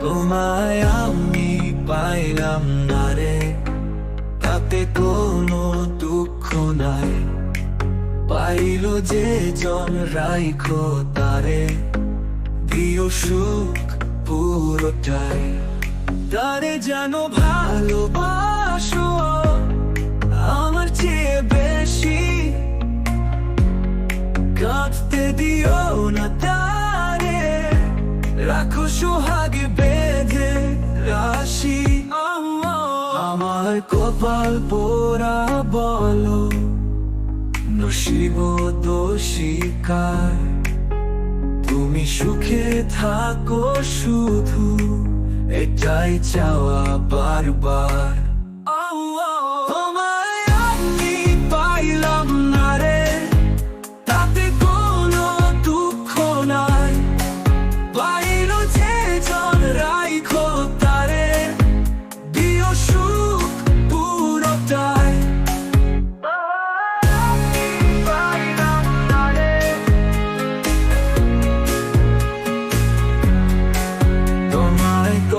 তোমায় আমি পাইলাম না রে। তাতে কোনো দুঃখ নাই। পাইল যে জন রাইখো তারে। দিও সুখ পুরোটাই। তারে যেন ভালোবাসো, আমার চেয়ে বেশি। কাঁদতে দিও না তারে, রাখো সোহাগে বেঁধে রাশি। আমার কপাল পোড়া বলো, নসিব দোষিকার তুমি সুখে থাকো শুধু। এটাই চাওয়া বারবার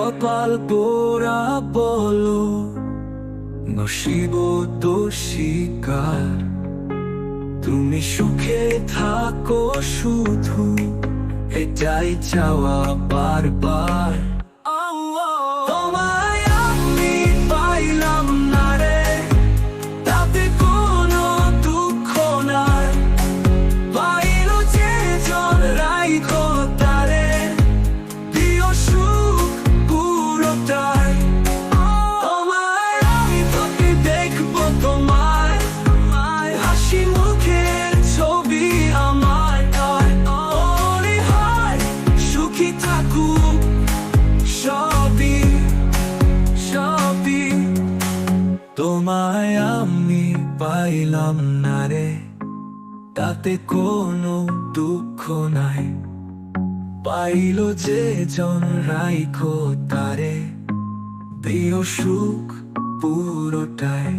কপাল পোড়া বলো নসিব দোষিকার তুমি সুখে থাকো শুধু এটাই চাওয়া বারবার। আমি পাইলাম না রে। তাতে কোনো দুঃখ নাই। পাইল যে জন রাইখো তারে প্রিয় সুখ পুরোটাই।